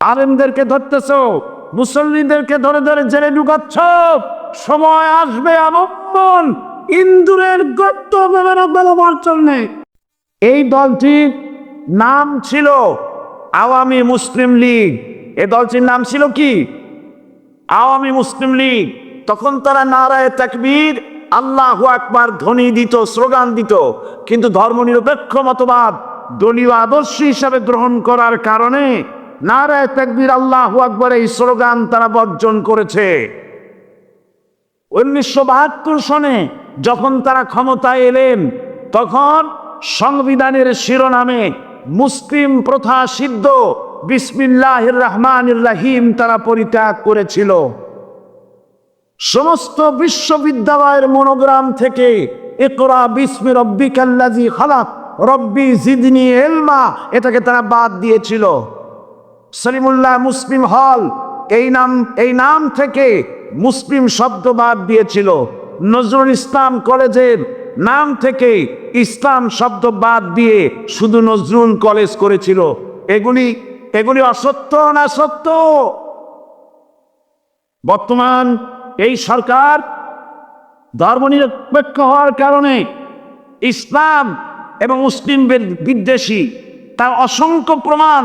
আলেমদেরকে ধরতেছ, মুসল্লিদেরকে ধরে ধরে জেলে ঢুকাচ্ছ, সময় আসবে এমন ইন্দুরের গর্ত বেরোবার জন্যে। এই দলটির নাম ছিল আওয়ামী মুসলিম লীগ। এই দলটির নাম ছিল কি? আওয়ামী মুসলিম লীগ। তখন তারা নারায় তাকবীর, আল্লাহ আকবার ধ্বনি দিত, স্লোগান দিত। কিন্তু ধর্মনিরপেক্ষ মতবাদ দলীয় আদর্শ হিসাবে গ্রহণ করার কারণে নারায় তাকবীর আল্লাহু আকবার এই স্লোগান তারা বর্জন করেছে। উনিশশো বাহাত্তর সনে যখন তারা ক্ষমতায় এলেন, তখন সংবিধানের শিরোনামে মুসলিম প্রথা সিদ্ধ বিসমিল্লাহ রহমান রাহিম তারা পরিত্যাগ করেছিল। সমস্ত বিশ্ববিদ্যালয়ের মনোগ্রাম থেকে একরা বিস্মি রব্বি কাল্লাজি খালাক, রব্বি জিদনি এলমা এটাকে তারা বাদ দিয়েছিল। সলিমুল্লাহ মুসলিম হল, এই নাম এই নাম থেকে মুসলিম শব্দ বাদ দিয়েছিল। নজরুল ইসলাম কলেজের নাম থেকে ইসলাম শব্দ বাদ দিয়ে শুধু নজরুল কলেজ করেছিল। এগুলি এগুলি অসত্য না সত্য? বর্তমান এই সরকার ধর্মনিরপেক্ষ হওয়ার কারণে ইসলাম এবং মুসলিম বিদ্বেষী, তার অসংখ্য প্রমাণ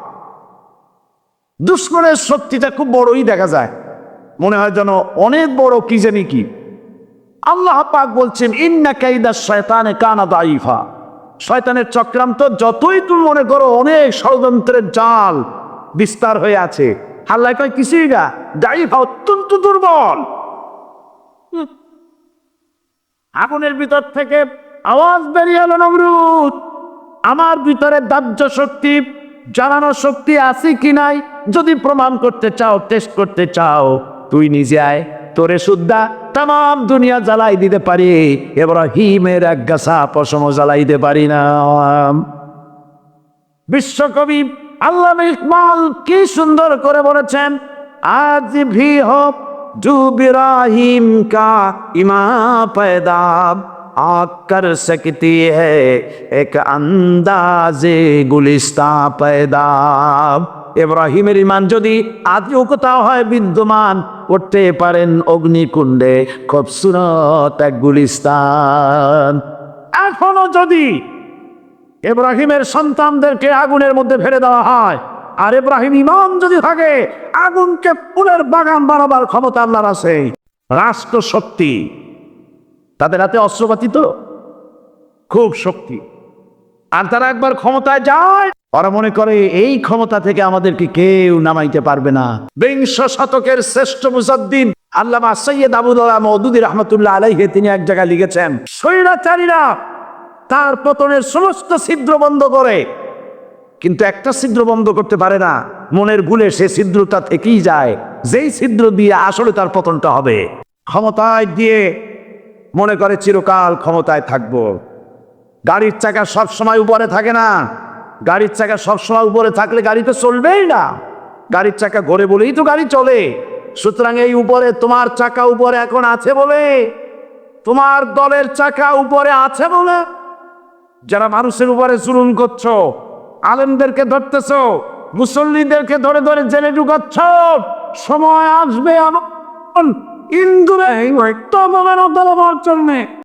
দুশ্মনের শক্তিটা খুব বড়ই দেখা যায়। মনে হয় যেন অনেক বড় কি জানি কি। আল্লাহ পাক বলছেন, ইন্না কাইদা শয়তানে কানা দাইফা শয়তানের চক্রান্ত যতই তুমি মনে করো অনেক ষড়যন্ত্রের জাল বিস্তার হয়ে আছে। আল্লাহ কয়, কিছুই গা দাইফা অত্যন্ত দুর্বল। আগুনের ভিতর থেকে আওয়াজ বেরিয়ে এলো নমরুদ। আমার ভিতরে দাহ্য শক্তি জ্বালানো শক্তি আছে কি নাই? যদি প্রমাণ করতে চাও টেস্ট করতে চাও, তুই নিজে আয়। তোরে সুদ্ধা তাম দুনিয়া জ্বালাই দিতে পারি। এবার হিমের এক গাছা পশম জ্বালাইতে পারি না। বিশ্বকবি আল্লাহ ইকবাল কি সুন্দর করে বলেছেন, আজ ভি হো জুবিরাহিম কা ইমা पैदा आ कर सकती है एक अंदाजे गुलिस्ता पैदा এব্রাহিমের ইমান যদি আজও কোথাও হয় বিদ্যমান করতে পারেন অগ্নিকুণ্ডে খুবসুরত এক গুলিস্তান এখনো যদি এব্রাহিমের সন্তানদেরকে আগুনের মধ্যে ফেলে দেওয়া হয় আর এব্রাহিম ইমাম যদি থাকে আগুনকে ফুলের বাগান বানাবার ক্ষমতা আল্লাহর আছে রাষ্ট্র শক্তি তাদের হাতে অস্ত্রপাতি তো খুব শক্তি। আর তারা একবার ক্ষমতায় যায়। ওরা মনে করে, এই ক্ষমতা থেকে আমাদেরকে কেউ নামাইতে পারবে না। বিংশ শতকের শ্রেষ্ঠ মুসাদ্দিন আল্লামা সৈয়দ আবুদুল্লাহ মৌদুদি রহমতুল্লাহ আলাইহে তিনি এক জায়গায় লিখেছেন, স্বৈরাচারীরা তার পতনের সমস্ত ছিদ্র বন্ধ করে। কিন্তু একটা ছিদ্র বন্ধ করতে পারে না। মনের ভুলে সে ছিদ্রটা থেকেই যায়। যেই ছিদ্র দিয়ে আসলে তার পতনটা হবে। ক্ষমতায় দিয়ে মনে করে চিরকাল ক্ষমতায় থাকব। গাড়ির চাকা সব সময় উপরে থাকে না। গাড়ির চাকা সব সময় উপরে থাকলে গাড়ি তো চলবেই না। গাড়ির চাকা ঘোরে বলেই তো গাড়ি চলে। সুতরাং এই উপরে তোমার চাকা উপরে এখন আছে বলে, তোমার দলের চাকা উপরে আছে বলে। যারা মানুষের উপরে জুলুম করছ, আলেমদেরকে ধরতেছো, মুসল্লিদেরকে ধরে ধরে জেলে ঢুকাচ্ছ, সময় আসবে এমন ইন্দুরে তবে জন্যে।